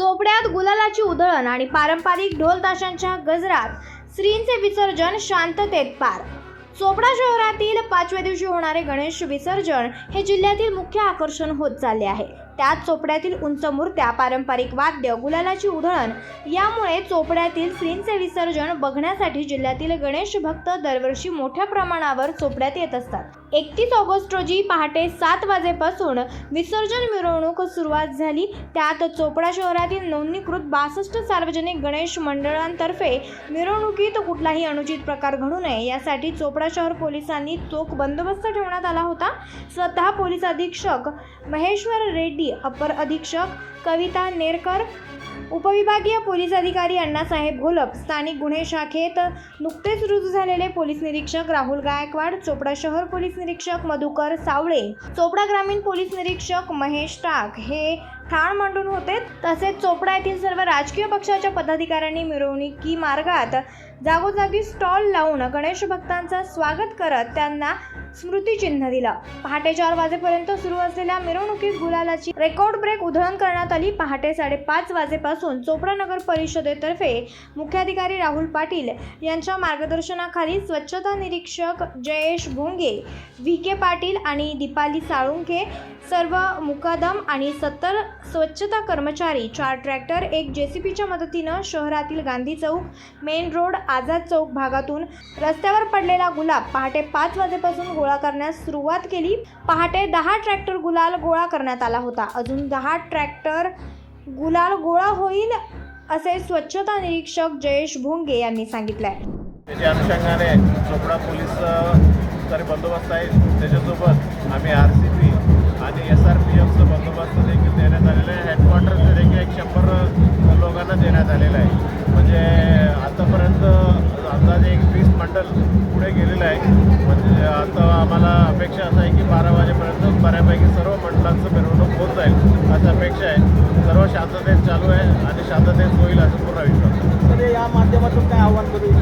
चोपड्यात गुलालाची उधळण आणि पारंपरिक ढोल ताशांच्या गजरात श्रींचे विसर्जन शांततेत पार. चोपडा शहरातील पाचव्या दिवशी होणारे गणेश विसर्जन हे जिल्ह्यातील मुख्य आकर्षण होत चालले आहे. त्यात चोपड्यातील उंच मूर्त्या पारंपरिक वाद्य गुलालाची उधळण यामुळे चोपड्यातील श्रींचे विसर्जन बघण्यासाठी जिल्ह्यातील गणेश भक्त दरवर्षी मोठ्या प्रमाणावर चोपड्यात येत असतात. एकतीस ऑगस्ट रोजी पहाटे सात वाजेपासून विसर्जन मिरवणूक सुरुवात झाली. त्यात चोपडा शहरातील नोंदणीकृत बासष्ट सार्वजनिक गणेश मंडळांतर्फे मिरवणुकीत कुठलाही अनुचित प्रकार घडू नये यासाठी चोपडा शहर पोलिसांनी चोख बंदोबस्त ठेवण्यात आला होता. स्वतः पोलीस अधीक्षक महेश्वर रेड्डी अपर अधीक्षक कविता नेरकर उपविभागीय पोलीस अधिकारी अण्णासाहेब घोलप स्थानिक गुन्हे शाखेत नुकतेच रुजू झालेले पोलीस निरीक्षक राहुल गायकवाड चोपडा शहर पोलीस निरीक्षक मधुकर सावळे चोपडा ग्रामीण पोलीस निरीक्षक महेश टाक हे ठाण मांडून होते. तसेच चोपडा येथील सर्व राजकीय पक्षाच्या पदाधिकाऱ्यांनी मिरवणुकी मार्गात जागोजागी स्टॉल लावून गणेश भक्तांचं स्वागत करत त्यांना स्मृतिचिन्ह दिलं. पहाटे चार वाजेपर्यंत सुरू असलेल्या मिरवणुकीत गुलालाची रेकॉर्ड ब्रेक उधळण करण्यात आली. पहाटे साडेपाच वाजेपासून चोपडा नगर परिषदेतर्फे मुख्याधिकारी राहुल पाटील यांच्या मार्गदर्शनाखाली स्वच्छता निरीक्षक जयेश भोंगे व्ही के पाटील आणि दीपाली साळुंखे सर्व मुकादम आणि सत्तर स्वच्छता कर्मचारी चार ट्रॅक्टर एक जेसीपीच्या मदतीनं शहरातील गांधी चौक मेन रोड आझाद चौक भागातून रस्त्यावर पडलेला गुलाब पहाटे पाच वाजेपासून गोळा करण्यास सुरुवात केली. पहाटे दहा ट्रॅक्टर गुलाल गोळा करण्यात आला होता. अजून दहा ट्रॅक्टर गुलाल गोळा होईल असे स्वच्छता निरीक्षक जयेश भोंगे यांनी सांगितले त्याच्या अनुषंगाने चोपडा पोलीस बंदोबस्त आहे. त्याच्यासोबत आम्ही आर सी पी आणि एस आर पी एफचं बंदोबस्त देखील देण्यात आलेलं आहे. हेडक्वार्टरचं देखील एक शंभर लोकांना देण्यात आलेलं आहे. म्हणजे आतापर्यंत अंदाजे एक वीस मंडल पुढे गेलेलं आहे. म्हणजे आता आम्हाला अपेक्षा असं आहे की बारा वाजेपर्यंत बऱ्यापैकी सर्व मंडळांचं मिरवणूक होत जाईल अशी अपेक्षा आहे. सर्व शांततेत चालू आहे आणि शांततेत होईल असं पूर्ण विश्वास तर या माध्यमातून काय आव्हान करू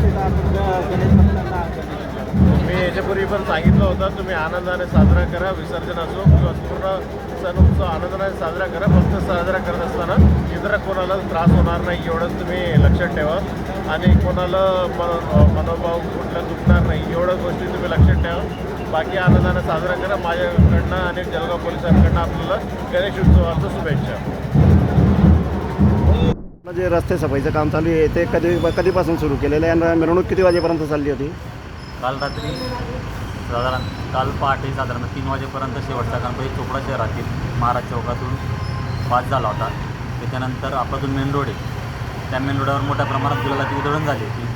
याच्यापूर्वी पण सांगितलं होतं तुम्ही आनंदाने साजरा करा विसर्जन असो किंवा पूर्ण सण उत्सव आनंदाने साजरा करा फक्त साजरा करत असताना इतर कोणाला त्रास होणार नाही एवढंच तुम्ही लक्षात ठेवा. आणि कोणाला मन मनोभाव कुठला दुखणार नाही एवढ्या गोष्टी तुम्ही लक्षात ठेवा. बाकी आनंदाने साजरा करा. माझ्याकडनं आणि जळगाव पोलिसांकडनं आपल्याला गणेश उत्सवाचं शुभेच्छा. जे रस्ते सफाईचं काम चालू आहे. ते कधी कधीपासून सुरू केलेलं आहे? आणि मिरवणूक किती वाजेपर्यंत चालली होती? काल रात्री साधारण काल पहाटे साधारण तीन वाजेपर्यंत शेवटचा गणपती चोपडा शहरातील महाराज चौकातून पास झाला होता. त्याच्यानंतर आपला जो मेन रोड आहे. त्या मेन रोडावर मोठ्या प्रमाणात गुलाबाची उधळण झाली होती.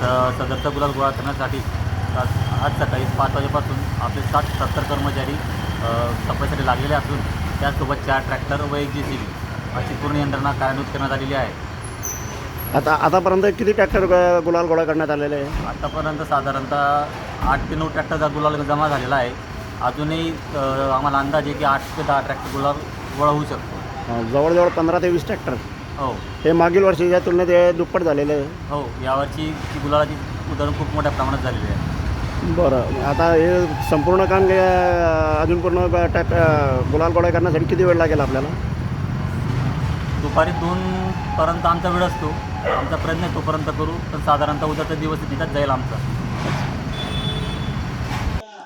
तर सदरचा गुलाब गोळा करण्यासाठी आज आज सकाळी पाच वाजेपासून आपले सात सत्तर कर्मचारी सफाईसाठी लागलेले असून त्याचसोबत चार ट्रॅक्टर व एक जे सी बी अशी पूर्ण यंत्रणा कार्यान्वित करण्यात आलेली आहे. आता आतापर्यंत किती ट्रॅक्टर गुलाल गोळा करण्यात आलेले आहे? आतापर्यंत साधारणतः आठ ते नऊ ट्रॅक्टरचा गुलाल जमा झालेला आहे. अजूनही अ, आम्हाला अंदाज आहे की आठ ते दहा ट्रॅक्टर गुलाल गोळा होऊ शकतो. अं, जवळजवळ पंधरा ते वीस ट्रॅक्टर हो. हे मागील वर्षीच्या तुलनेत हे दुप्पट झालेले आहे. हो यावर्षी ती गुलालाची उधळण खूप मोठ्या प्रमाणात झालेली आहे. बरं आता हे संपूर्ण काम अं, अजून पूर्ण ग- ट्रॅक अं, गुलाल गोळा करण्यासाठी किती वेळ लागेल आपल्याला? दुपारी दोनपर्यंत आमचा वेळ असतो. आमचा प्रयत्न आहे तोपर्यंत करू. पण साधारणतः उद्याचा दिवस तिथंच जाईल आमचा.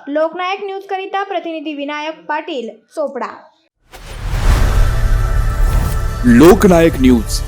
लोकनायक न्यूज करिता प्रतिनिधी विनायक पाटील चोपडा. लोकनायक न्यूज.